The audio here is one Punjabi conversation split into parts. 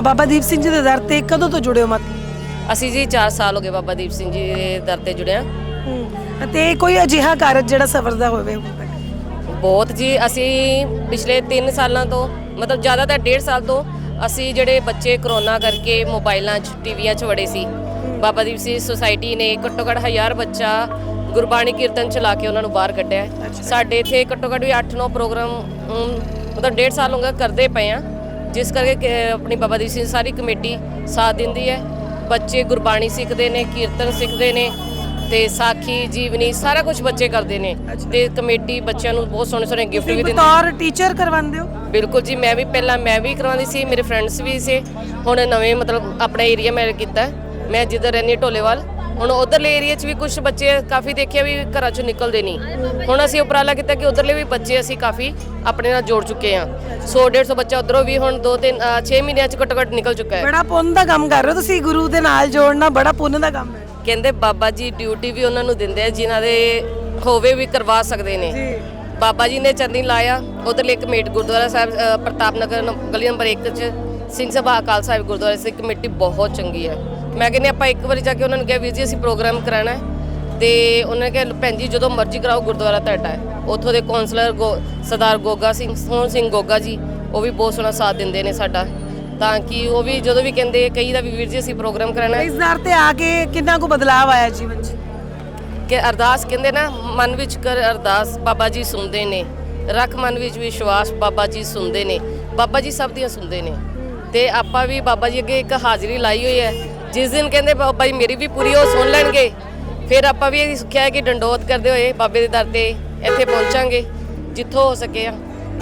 ਬਾਬਾ ਦੀਪ ਸਿੰਘ ਜੀ ਦੇ ਦਰ ਤੇ ਕਦੋਂ ਤੋਂ ਜੁੜੇ ਹੋ ਮਤ? ਅਸੀਂ ਜੀ 4 ਸਾਲ ਹੋ ਗਏ ਬਾਬਾ ਦੀਪ ਸਿੰਘ ਜੀ ਦੇ ਦਰ ਤੇ ਜੁੜਿਆ ਅਤੇ ਕੋਈ ਅਜਿਹਾ ਕਾਰਜ ਜਿਹੜਾ ਸਫਰ ਦਾ ਹੋਵੇ ਹੁਣ ਤੱਕ? ਬਹੁਤ ਜੀ ਅਸੀਂ ਪਿਛਲੇ 3 ਸਾਲਾਂ ਤੋਂ ਮਤਲਬ ਜ਼ਿਆਦਾਤਰ 1.5 ਸਾਲ ਤੋਂ ਅਸੀਂ ਜਿਹੜੇ ਬੱਚੇ ਕਰੋਨਾ ਕਰਕੇ ਮੋਬਾਈਲਾਂ 'ਚ ਟੀਵੀਆਂ 'ਚ ਵੜੇ ਸੀ। ਬਾਬਾ ਦੀਪ ਸਿੰਘ ਸੁਸਾਇਟੀ ਨੇ ਘੱਟੋ ਘੱਟ ਹਜ਼ਾਰ ਬੱਚਾ ਗੁਰਬਾਣੀ ਕੀਰਤਨ ਚਲਾ ਕੇ ਉਹਨਾਂ ਨੂੰ ਬਾਹਰ ਕੱਢਿਆ। ਹੈ। ਸਾਡੇ ਇੱਥੇ ਘੱਟੋ ਘੱਟ ਵੀ 8-9 ਪ੍ਰੋਗਰਾਮ ਅਮ, ਮਤਲਬ 1.5 ਸਾਲ ਹੋ ਗਿਆ ਕਰਦੇ ਪਏ ਆ ਜਿਸ ਕਰਕੇ ਆਪਣੀ ਬਾਬਾ ਦੀਪ ਸਿੰਘ ਸਾਰੀ ਕਮੇਟੀ ਸਾਥ ਦਿੰਦੀ ਹੈ। ਬੱਚੇ ਗੁਰਬਾਣੀ ਸਿੱਖਦੇ ਨੇ ਕੀਰਤਨ ਸਿੱਖਦੇ ਨੇ ਤੇ ਸਾਖੀ ਜੀਵਨੀ ਸਾਰਾ ਕੁਝ ਬੱਚੇ ਕਰਦੇ ਨੇ ਤੇ ਕਮੇਟੀ ਬੱਚਿਆਂ ਨੂੰ ਬਹੁਤ ਸੋਹਣੇ ਸੋਹਣੇ ਗਿਫਟ ਵੀ ਦਿੰਦੀ ਬਤੌਰ ਟੀਚਰ ਕਰਵਾਉਂਦੇ ਹੋ? ਬਿਲਕੁਲ ਜੀ ਮੈਂ ਵੀ ਪਹਿਲਾਂ ਮੈਂ ਵੀ ਕਰਵਾਉਂਦੀ ਸੀ ਮੇਰੇ ਫਰੈਂਡਸ ਵੀ ਸੀ। ਹੁਣ ਨਵੇਂ ਮਤਲਬ ਆਪਣਾ ਏਰੀਆ ਮੈਂ ਕੀਤਾ। ਹੈ। ਮੈਂ ਜਿੱਧਰ ਰਹਿੰਦੀ ਹਾਂ ਢੋਲੇਵਾਲ। ਹੁਣ ਉਧਰਲੇ ਏਰੀਆ 'ਚ ਵੀ ਕੁਝ ਬੱਚੇ ਕਾਫੀ ਦੇਖਿਆ ਵੀ ਘਰਾਂ 'ਚੋਂ ਨਿਕਲਦੇ ਨਹੀਂ। ਹੁਣ ਅਸੀਂ ਉਪਰਾਲਾ ਕੀਤਾ ਕਿ ਉਧਰਲੇ ਵੀ ਬੱਚੇ ਅਸੀਂ ਕਾਫੀ ਆਪਣੇ ਨਾਲ ਜੋੜ ਚੁੱਕੇ ਹਾਂ। 100 150 ਬੱਚਾ ਉਧਰੋਂ ਵੀ ਹੁਣ 2 3 6 ਮਹੀਨਿਆਂ 'ਚ ਘੱਟੋ ਘੱਟ ਨਿਕਲ ਚੁੱਕਾ ਹੈ। ਬੜਾ ਪੁੰਨ ਦਾ ਕੰਮ ਕਰ ਰਹੇ ਹੋ ਤੁਸੀਂ ਗੁਰੂ ਦੇ ਨਾਲ ਜੋੜਨਾ ਬੜਾ ਪੁੰਨ ਦਾ ਕੰਮ ਹੈ। ਕਹਿੰਦੇ ਬਾਬਾ ਜੀ ਡਿਊਟੀ ਵੀ ਉਹਨਾਂ ਨੂੰ ਦਿੰਦੇ ਆ ਜਿਨ੍ਹਾਂ ਦੇ ਹੋਵੇ ਵੀ ਕਰਵਾ ਸਕਦੇ ਨੇ। ਜੀ। ਬਾਬਾ ਜੀ ਨੇ ਚੰਨੀ ਲਾਇਆ ਉਧਰਲੇ ਕਮੇਟੀ ਗੁਰਦੁਆਰਾ ਸਾਹਿਬ ਪ੍ਰਤਾਪ ਨਗਰ ਗਲੀ ਨੰਬਰ 1 ਚ। ਸਿੰਘ ਸਭਾ ਅਕਾਲ ਸਾਹਿਬ ਗੁਰਦੁਆਰੇ ਸੀ ਕਮੇਟੀ ਬਹੁਤ ਚੰਗੀ ਹੈ। ਮੈਂ ਕਹਿੰਦੀ ਆਪਾਂ ਇੱਕ ਵਾਰੀ ਜਾ ਕੇ ਉਹਨਾਂ ਨੂੰ ਕਿਹਾ ਵੀਰ ਜੀ ਅਸੀਂ ਪ੍ਰੋਗਰਾਮ ਕਰਾਣਾ ਹੈ ਤੇ ਉਹਨਾਂ ਨੇ ਕਿਹਾ ਭੈਣ ਜੀ ਜਦੋਂ ਮਰਜ਼ੀ ਕਰਾਓ ਗੁਰਦੁਆਰਾ ਤੁਹਾਡਾ ਹੈ। ਉੱਥੋਂ ਦੇ ਕਾਉਂਸਲਰ ਸਰਦਾਰ ਗੋਗਾ ਸਿੰਘ ਸੋਹਣ ਸਿੰਘ ਗੋਗਾ ਜੀ ਉਹ ਵੀ ਬਹੁਤ ਸੋਹਣਾ ਸਾਥ ਦਿੰਦੇ ਨੇ ਸਾਡਾ। ਤਾਂ ਕਿ ਉਹ ਵੀ ਜਦੋਂ ਵੀ ਕਹਿੰਦੇ ਕਈ ਦਾ ਵੀ ਵੀਰ ਜੀ ਅਸੀਂ ਪ੍ਰੋਗਰਾਮ ਕਰਾਣਾ ਹੈ। ਇਸ ਦਰ ਤੇ ਆ ਕੇ ਕਿੰਨਾ ਕੁ ਬਦਲਾਅ ਆਇਆ ਜੀਵਨ 'ਚ? ਕਿ ਅਰਦਾਸ ਕਹਿੰਦੇ ਨਾ ਮਨ ਵਿੱਚ ਕਰ ਅਰਦਾਸ ਬਾਬਾ ਜੀ ਸੁਣਦੇ ਨੇ। ਰੱਖ ਮਨ ਵਿੱਚ ਵਿਸ਼ਵਾਸ ਬਾਬਾ ਜੀ ਸੁਣਦੇ ਨੇ। ਬਾਬਾ ਜੀ ਸਭ ਦੀਆਂ ਸੁਣਦੇ ਨੇ। ਤੇ ਆਪਾਂ ਵੀ ਬਾਬਾ ਜੀ ਅੱਗੇ ਇੱਕ ਹਾਜ਼ਰੀ ਲਾਈ ਹੋਈ ਹੈ। ਜਿਸ ਦਿਨ ਕਹਿੰਦੇ ਬਾਬਾ ਜੀ ਮੇਰੀ ਵੀ ਪੂਰੀ ਉਹ ਸੁਣ ਲੈਣਗੇ। ਫਿਰ ਆਪਾਂ ਵੀ ਇਹ ਸਿੱਖਿਆ ਹੈ ਕਿ ਡੰਡੋਤ ਕਰਦੇ ਹੋਏ ਬਾਬੇ ਦੇ ਦਰ ਤੇ ਇੱਥੇ ਪਹੁੰਚਾਂਗੇ। ਜਿੱਥੋਂ ਹੋ ਸਕੇ ਆ।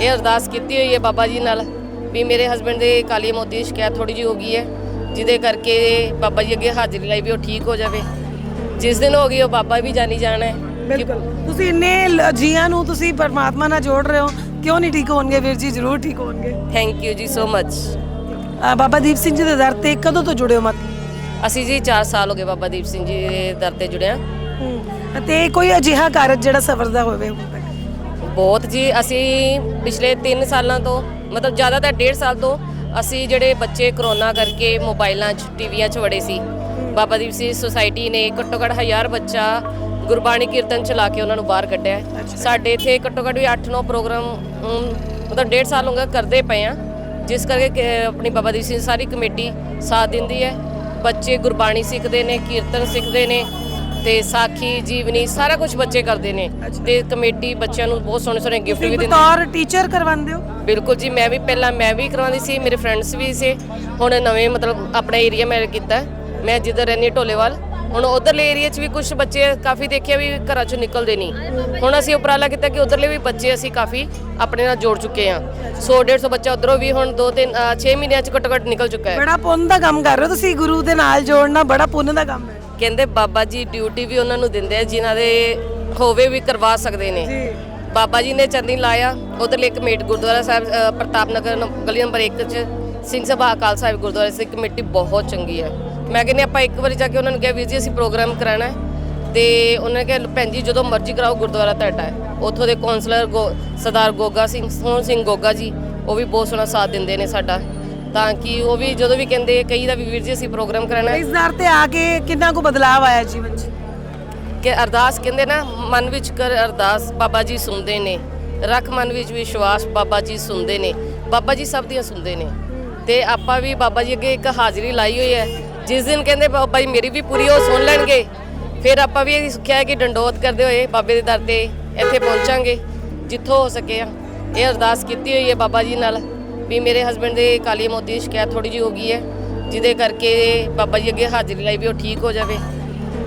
ਇਹ ਅਰਦਾਸ ਕੀਤੀ ਹੋਈ ਹੈ ਬਾਬਾ ਜੀ ਨਾਲ ਵੀ ਮੇਰੇ ਹਸਬੰਡ ਦੇ ਕਾਲੀ ਮੋਤੀ ਦੀ ਸ਼ਿਕਾਇਤ ਥੋੜੀ ਜਿਹੀ ਹੋ ਗਈ ਹੈ। ਜਿਹਦੇ ਕਰਕੇ ਬਾਬਾ ਜੀ ਅੱਗੇ ਹਾਜ਼ਰੀ ਲਾਈ ਵੀ ਉਹ ਠੀਕ ਹੋ ਜਾਵੇ। ਜਿਸ ਦਿਨ ਹੋ ਗਈ ਉਹ ਬਾਬਾ ਵੀ ਜਾਣੀ ਜਾਣਾ ਹੈ ਬਿਲਕੁਲ। ਤੁਸੀਂ ਇੰਨੇ ਜੀਆਂ ਨੂੰ ਤੁਸੀਂ ਪਰਮਾਤਮਾ ਨਾਲ ਜੋੜ ਰਹੇ ਹੋ। ਕਿਉਂ ਨਹੀਂ ਠੀਕ ਹੋਣਗੇ ਵੀਰ ਜੀ? ਜ਼ਰੂਰ ਠੀਕ ਹੋਣਗੇ। ਥੈਂਕ ਯੂ ਜੀ ਸੋ ਮਚ ਬਾਬਾ ਦੀਪ ਸਿੰਘ ਜੀ ਦੇ ਦਰ ਤੇ ਕਦੋਂ ਤੋਂ ਜੁੜੇ ਹੋ ਮਤ? ਅਸੀਂ ਜੀ 4 ਸਾਲ ਹੋ ਗਏ ਬਾਬਾ ਦੀਪ ਸਿੰਘ ਜੀ ਦੇ ਦਰ ਤੇ ਜੁੜਿਆ ਅਤੇ ਕੋਈ ਅਜਿਹਾ ਕਾਰਜ ਜਿਹੜਾ ਸਫਰ ਦਾ ਹੋਵੇ ਹੁਣ ਤੱਕ? ਬਹੁਤ ਜੀ ਅਸੀਂ ਪਿਛਲੇ 3 ਸਾਲਾਂ ਤੋਂ ਮਤਲਬ ਜ਼ਿਆਦਾਤਰ 1.5 ਸਾਲ ਤੋਂ ਅਸੀਂ ਜਿਹੜੇ ਬੱਚੇ ਕਰੋਨਾ ਕਰਕੇ ਮੋਬਾਈਲਾਂ 'ਚ ਟੀਵੀਆਂ 'ਚ ਵੜੇ ਸੀ। ਬਾਬਾ ਦੀਪ ਸਿੰਘ ਸੁਸਾਇਟੀ ਨੇ ਘੱਟੋ ਘੱਟ ਹਜ਼ਾਰ ਬੱਚਾ ਗੁਰਬਾਣੀ ਕੀਰਤਨ ਚਲਾ ਕੇ ਉਹਨਾਂ ਨੂੰ ਬਾਹਰ ਕੱਢਿਆ। ਸਾਡੇ ਇੱਥੇ ਘੱਟੋ ਘੱਟ ਵੀ 8-9 ਪ੍ਰੋਗਰਾਮ ਮਤਲਬ 1.5 ਸਾਲ ਹੋ ਗਿਆ ਕਰਦੇ ਪਏ ਆ ਜਿਸ ਕਰਕੇ ਆਪਣੀ ਬਾਬਾ ਦੀਪ ਸਿੰਘ ਸਾਰੀ ਕਮੇਟੀ ਸਾਥ ਦਿੰਦੀ ਹੈ। ਬੱਚੇ ਗੁਰਬਾਣੀ ਸਿੱਖਦੇ ਨੇ ਕੀਰਤਨ ਸਿੱਖਦੇ ਨੇ ਤੇ ਸਾਖੀ ਜੀਵਨੀ ਸਾਰਾ ਕੁਝ ਬੱਚੇ ਕਰਦੇ ਨੇ। ਤੇ ਕਮੇਟੀ ਬੱਚਿਆਂ ਨੂੰ ਬਹੁਤ ਸੋਹਣੇ ਸੋਹਣੇ ਗਿਫਟ ਵੀ ਤੁਸੀਂ ਦਿੰਦੀ ਬਤੌਰ ਟੀਚਰ ਕਰਵਾਉਂਦੇ ਹੋ? ਬਿਲਕੁਲ ਜੀ ਮੈਂ ਵੀ ਪਹਿਲਾਂ ਮੈਂ ਵੀ ਕਰਵਾਉਂਦੀ ਸੀ ਮੇਰੇ ਫਰੈਂਡਸ ਵੀ ਸੀ। ਹੁਣ ਨਵੇਂ ਮਤਲਬ ਆਪਣਾ ਏਰੀਆ ਮੈਂ ਕੀਤਾ। ਹੈ। ਮੈਂ ਜਿੱਧਰ ਰਹਿੰਦੀ ਹਾਂ ਢੋਲੇਵਾਲ। ਹੁਣ ਉਧਰਲੇ ਏਰੀਆ 'ਚ ਵੀ ਕੁਝ ਬੱਚੇ ਕਾਫੀ ਦੇਖਿਆ ਵੀ ਘਰਾਂ 'ਚੋਂ ਨਿਕਲਦੇ ਨਹੀਂ। ਹੁਣ ਅਸੀਂ ਉਪਰਾਲਾ ਕੀਤਾ ਕਿ ਉਧਰਲੇ ਵੀ ਬੱਚੇ ਅਸੀਂ ਕਾਫੀ ਆਪਣੇ ਨਾਲ ਜੋੜ ਚੁੱਕੇ ਹਾਂ। 100 150 ਬੱਚਾ ਉਧਰੋਂ ਵੀ ਹੁਣ 2 3 6 ਮਹੀਨਿਆਂ 'ਚ ਘੱਟੋ ਘੱਟ ਨਿਕਲ ਚੁੱਕਾ ਹੈ। ਬੜਾ ਪੁੰਨ ਦਾ ਕੰਮ ਕਰ ਰਹੇ ਹੋ ਤੁਸੀਂ ਗੁਰੂ ਦੇ ਨਾਲ ਜੋੜਨਾ ਬੜਾ ਪੁੰਨ ਦਾ ਕੰਮ ਹੈ। ਕਹਿੰਦੇ ਬਾਬਾ ਜੀ ਡਿਊਟੀ ਵੀ ਉਹਨਾਂ ਨੂੰ ਦਿੰਦੇ ਆ ਜਿਨ੍ਹਾਂ ਦੇ ਹੋਵੇ ਵੀ ਕਰਵਾ ਸਕਦੇ ਨੇ। ਬਾਬਾ ਜੀ ਨੇ ਚੰਨੀ ਲਾਇਆ ਉਧਰਲੇ ਕਮੇਟੀ ਗੁਰਦੁਆਰਾ ਸਾਹਿਬ ਪ੍ਰਤਾਪ ਨਗਰ ਗਲੀ ਨੰਬਰ 1 ਚ। ਸਿੰਘ ਸਭਾ ਅਕਾਲ ਸਾਹਿਬ ਗੁਰਦੁਆਰੇ ਸੀ ਕਮੇਟੀ ਬਹੁਤ ਚੰਗੀ ਹੈ। ਮੈਂ ਕਹਿੰਦੀ ਆਪਾਂ ਇੱਕ ਵਾਰੀ ਜਾ ਕੇ ਉਹਨਾਂ ਨੂੰ ਕਿਹਾ ਵੀਰ ਜੀ ਅਸੀਂ ਪ੍ਰੋਗਰਾਮ ਕਰਾਣਾ ਹੈ। ਤੇ ਉਹਨਾਂ ਨੇ ਕਿਹਾ ਭੈਣ ਜੀ ਜਦੋਂ ਮਰਜ਼ੀ ਕਰਾਓ ਗੁਰਦੁਆਰਾ ਤੁਹਾਡਾ ਹੈ। ਉੱਥੋਂ ਦੇ ਕਾਉਂਸਲਰ ਸਰਦਾਰ ਗੋਗਾ ਸਿੰਘ ਸੋਹਣ ਸਿੰਘ ਗੋਗਾ ਜੀ ਉਹ ਵੀ ਬਹੁਤ ਸੋਹਣਾ ਸਾਥ ਦਿੰਦੇ ਨੇ ਸਾਡਾ। ਤਾਂ ਕਿ ਉਹ ਵੀ ਜਦੋਂ ਵੀ ਕਹਿੰਦੇ ਕਈ ਦਾ ਵੀ ਵੀਰ ਜੀ ਅਸੀਂ ਪ੍ਰੋਗਰਾਮ ਕਰਾਣਾ ਇਸ ਦਰ ਤੇ ਆ ਕੇ ਕਿੰਨਾ ਕੁ ਬਦਲਾਅ ਆਇਆ ਜੀਵਨ 'ਚ? ਕਿ ਅਰਦਾਸ ਕਹਿੰਦੇ ਨਾ ਮਨ ਵਿੱਚ ਕਰ ਅਰਦਾਸ ਬਾਬਾ ਜੀ ਸੁਣਦੇ ਨੇ। ਰੱਖ ਮਨ ਵਿੱਚ ਵਿਸ਼ਵਾਸ ਬਾਬਾ ਜੀ ਸੁਣਦੇ ਨੇ। ਬਾਬਾ ਜੀ ਸਭ ਦੀਆਂ ਸੁਣਦੇ ਨੇ। ਤੇ ਆਪਾਂ ਵੀ ਬਾਬਾ ਜੀ ਅੱਗੇ ਇੱਕ ਹਾਜ਼ਰੀ ਲਾਈ ਹੋਈ ਹੈ। ਜਿਸ ਦਿਨ ਕਹਿੰਦੇ ਬਾਬਾ ਜੀ ਮੇਰੀ ਵੀ ਪੂਰੀ ਉਹ ਸੁਣ ਲੈਣਗੇ। ਫਿਰ ਆਪਾਂ ਵੀ ਇਹ ਸਿੱਖਿਆ ਕਿ ਡੰਡੋਤ ਕਰਦੇ ਹੋਏ ਬਾਬੇ ਦੇ ਦਰ ਤੇ ਇੱਥੇ ਪਹੁੰਚਾਂਗੇ ਜਿੱਥੋਂ ਹੋ ਸਕੇ ਆ। ਇਹ ਅਰਦਾਸ ਕੀਤੀ ਹੋਈ ਹੈ ਬਾਬਾ ਜੀ ਨਾਲ ਵੀ ਮੇਰੇ ਹਸਬੰਡ ਦੇ ਕਾਲੀ ਮੋਤੀ ਦੀ ਸ਼ਿਕਾਇਤ ਥੋੜੀ ਜਿਹੀ ਹੋ ਗਈ ਹੈ ਜਿਹਦੇ ਕਰਕੇ ਬਾਬਾ ਜੀ ਅੱਗੇ ਹਾਜ਼ਰੀ ਲਾਈ ਵੀ ਉਹ ਠੀਕ ਹੋ ਜਾਵੇ।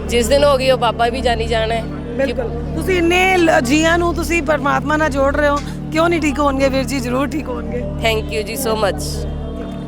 ਜਿਸ ਦਿਨ ਹੋ ਗਈ ਉਹ ਬਾਬਾ ਵੀ ਜਾਣੀ ਜਾਣਾ ਹੈ ਬਿਲਕੁਲ। ਤੁਸੀਂ ਇੰਨੇ ਜੀਆਂ ਨੂੰ ਤੁਸੀਂ ਪਰਮਾਤਮਾ ਨਾਲ ਜੋੜ ਰਹੇ ਹੋ ਕਿਉਂ ਨਹੀਂ ਠੀਕ ਹੋਣਗੇ ਵੀਰ ਜੀ? ਜ਼ਰੂਰ ਠੀਕ ਹੋਣਗੇ। ਥੈਂਕ ਯੂ ਜੀ ਸੋ ਮਚ